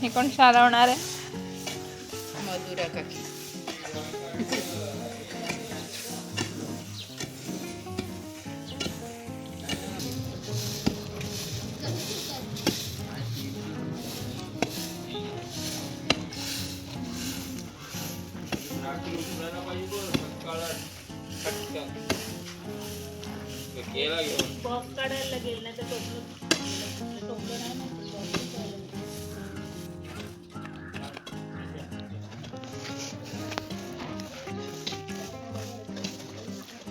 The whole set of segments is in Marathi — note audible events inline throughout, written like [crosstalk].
हे कोण शाळवणार आहे मधुरा काकी बॉक्स काढायला लागेल नाही तर टोपलं टोपलं नाही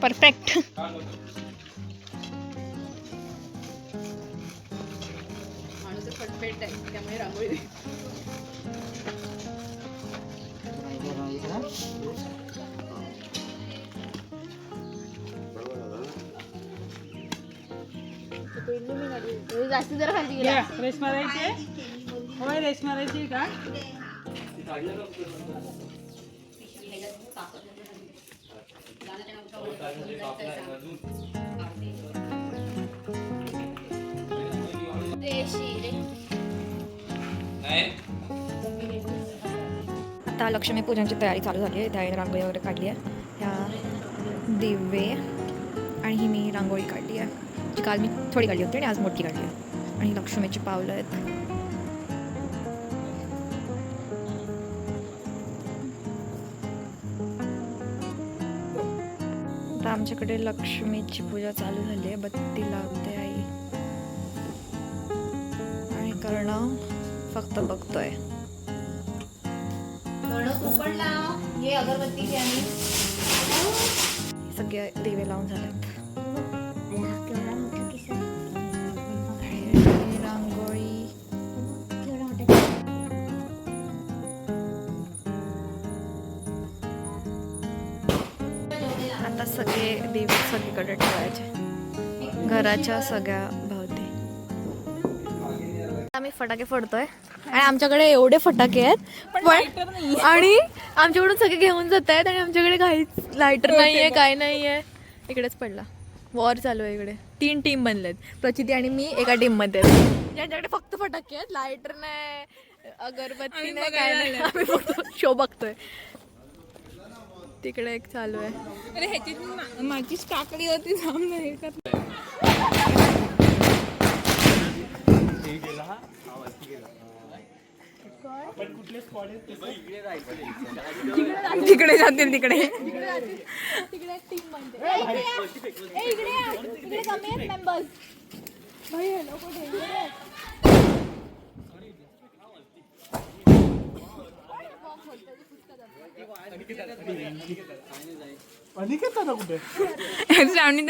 परफेक्ट. माणूस फटफेट आहे त्यामुळे रांगोळी. जास्त जरा खाली गेला. रेस मारायची होय रेस मारायची का? आता लक्ष्मी पूजनची तयारी चालू झाली आहे. त्या रांगोळी वगैरे काढली आहे. ह्या दिवे आणि ही मी रांगोळी काढली आहे. जी काल मी थोडी काढली होती आणि आज मोठी काढली आहे. आणि लक्ष्मीची पावलं आहेत. आता आमच्याकडे लक्ष्मीची पूजा चालू झाली आहे. बत्ती लावते आई. आणि कर्ण फक्त बघतोय. सगळे दिवे लावून झालेत. दिवे सगळीकडे ठेवायचे. घराच्या सगळ्या भोवती. आम्ही फटाके फोडतोय. आणि आमच्याकडे एवढे फटाके आहेत पण आणि आमच्याकडून सगळे घेऊन जात आहेत आणि आमच्याकडे काहीच लायटर नाहीये काय नाहीये. इकडेच पडला. वॉर चालू आहे इकडे. तीन टीम बनलेत. प्रचिती आणि मी एका टीममध्ये. आहेत. ज्यांच्याकडे फक्त फटाके आहेत लायटर नाही अगरबत्ती नाही काय नाही. आम्ही फक्त शो बघतोय. तिकडे एक चालू आहे. अरे ह्याची माझीच टाकली होती जाम नाही तिकडे जातील तिकडे. श्रावणी ते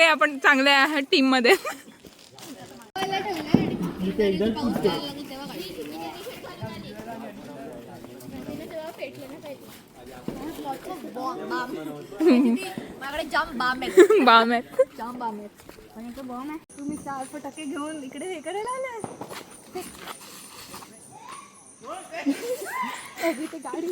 आपण चांगल्या टीममध्ये माझ्याकडे जाम बाम आहेत जाम बाम आहेत आणि तो बॉम्ब आहे तुम्ही चार फटाके घेऊन इकडे हे करायला आलाय ते गाडी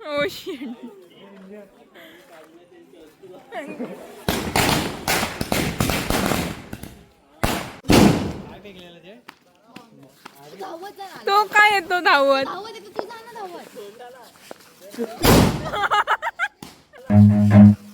ओ शिट तो काय येतो धावत. [laughs]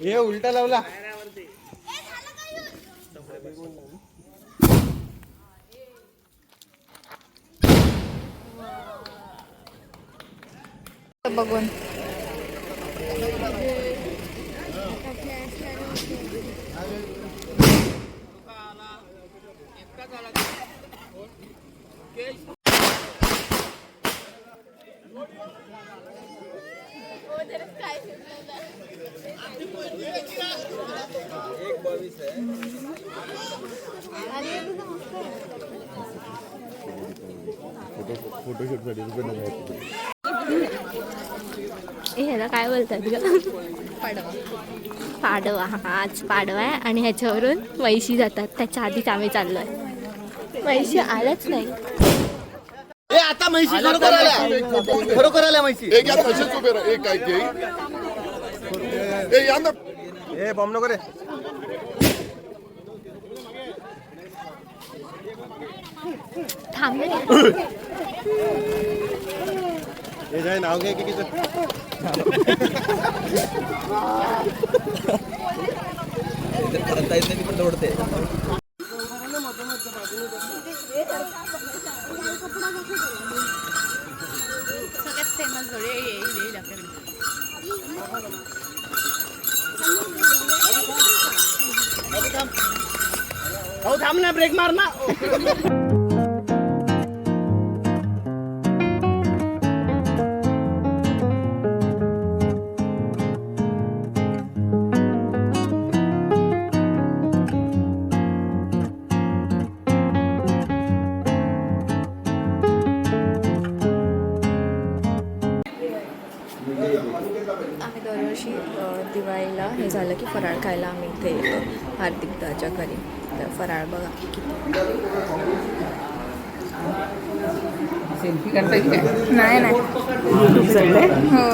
हे उलटा लावला. बघून. ह्याला काय बोलतात ग? पाडवा. हा आज पाडवा आहे आणि ह्याच्यावरून वैशी जातात. त्याच्या आधीच आम्ही चाललोय. म्हैशी आल्याच नाही. ए आता म्हैशी खरोखर आल्या. खरोखर आल्या म्हैशी. एक या तसेच उभे राहा. एक काय ए या ना. ए बॉम्ब नको रे. थांब. हे जाय नाव घे की किती सगळ्यात हो थांब ना येतो हार्दिक दाच्या घरी. तर फराळ बघा किती. नाही नाही. हो.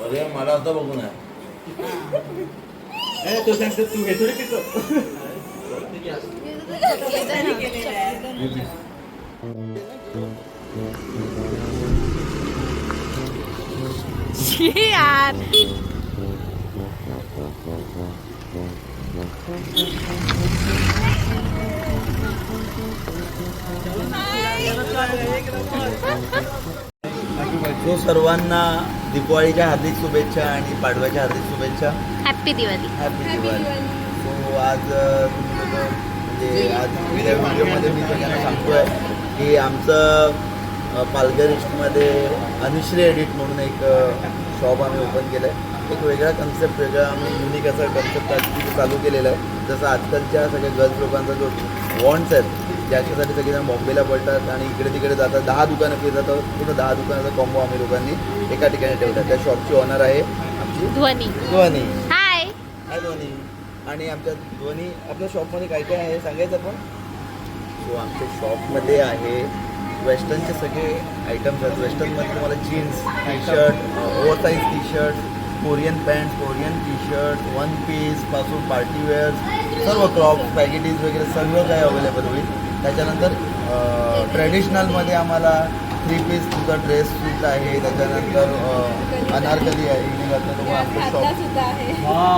अरे मला आता बघून आहे. यार सो सर्वांना दिवाळीच्या हार्दिक शुभेच्छा आणि पाडव्याच्या हार्दिक शुभेच्छा. Happy Diwali happy Diwali so आज अ, तुम्ही लोकं म्हणजे आज या व्हिडिओमध्ये मी सगळ्यांना सांगतोय की आमचं पालघर ईस्टमध्ये अनुश्री एडिट म्हणून एक शॉप आम्ही ओपन केलं आहे एक वेगळा कन्सेप्ट वेगळा आम्ही युनिक असा कन्सेप्ट आज तिथे चालू केलेला आहे. जसं आजकालच्या सगळ्या गर्ल्स लोकांचा जो वॉन्ट्स आहेत ज्याच्यासाठी सगळेजण बॉम्बेला पडतात आणि इकडे तिकडे जातात दहा दुकानं फिरतात पूर्ण दहा दुकानाचा कॉम्बो आम्ही लोकांनी एका ठिकाणी ठेवला. त्या शॉपची ऑनर आहे आमची ध्वनी. ध्वनी. हाय हाय धोनी आणि आमच्या धोनी आपल्या शॉपमध्ये काय काय आहे सांगायचं आपण? सो आमच्या शॉपमध्ये आहे वेस्टर्नचे सगळे आयटम्स आहेत. वेस्टर्नमध्ये तुम्हाला jeans T shirt over size T shirt Korean pant Korean T shirt one पीसपासून partywear सर्व क्रॉप्स पॅकेटीज वगैरे सगळं काही अवेलेबल होईल. त्याच्यानंतर ट्रेडिशनलमध्ये आम्हाला थ्री पीस तुझा ड्रेस सूट आहे. त्याच्यानंतर अनारकली आहे. तुम्हाला आमचं शॉप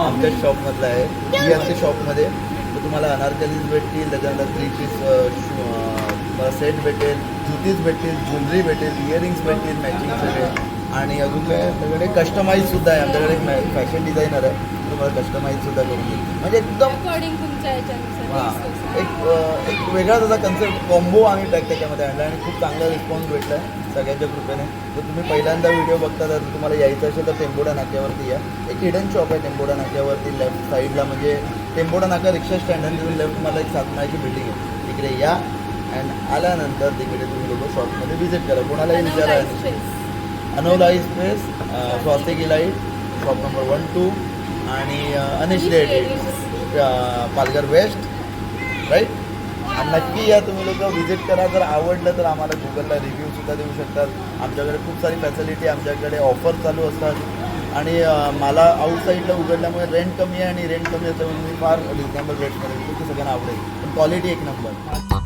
आमच्या शॉपमधलं आहे. ही आमच्या शॉपमध्ये तर तुम्हाला अनारकलीज भेटतील. त्याच्यानंतर थ्री पीस तुम्हाला सेट भेटेल. जुतीज भेटतील ज्वेलरी भेटेल. इयरिंग्स भेटतील मॅचिंग सगळे आणि अजून काय आमच्याकडे कस्टमाइज सुद्धा आहे. आमच्याकडे एक फॅशन डिझायनर आहे. तुम्हाला कस्टमाइज सुद्धा करून देईल. म्हणजे एकदम हां. एक एक वेगळा त्याचा कन्सेप्ट कॉम्बो आम्ही टॅग त्याच्यामध्ये आणला आणि खूप चांगला रिस्पॉन्स भेटला आहे सगळ्यांच्या कृपेने. तर तुम्ही पहिल्यांदा व्हिडिओ बघता तर तुम्हाला यायचं असेल तर टेंबोडा नाक्यावरती या. एक हिडन शॉप आहे टेंबोडा नाक्यावरती लेफ्ट साईडला म्हणजे टेंबोडा नाका रिक्षा स्टँड आणि तिथून लेफ्ट मला एक सातमाळ्याची बिल्डिंग आहे. तिकडे या. अँड आल्यानंतर तिकडे तुम्ही लोक शॉपमध्ये व्हिजिट करा. कोणालाही विचारा. अनोला space Swastik elite shop number one two आणि अनिश रेड पालघर वेस्ट राईट नक्की या तुम्ही लोक व्हिजिट करा. जर आवडलं तर आम्हाला गुगलला रिव्ह्यू सुद्धा देऊ शकतात. आमच्याकडे खूप सारी फॅसिलिटी आमच्याकडे ऑफर चालू असतात. आणि अं, मला आउटसाईडला उघडल्यामुळे रेंट कमी आहे आणि रेंट कमी असल्यामुळे मी फार रिजनेबल रेटमध्ये सगळ्यांना आवडेल. पण क्वालिटी एक नंबर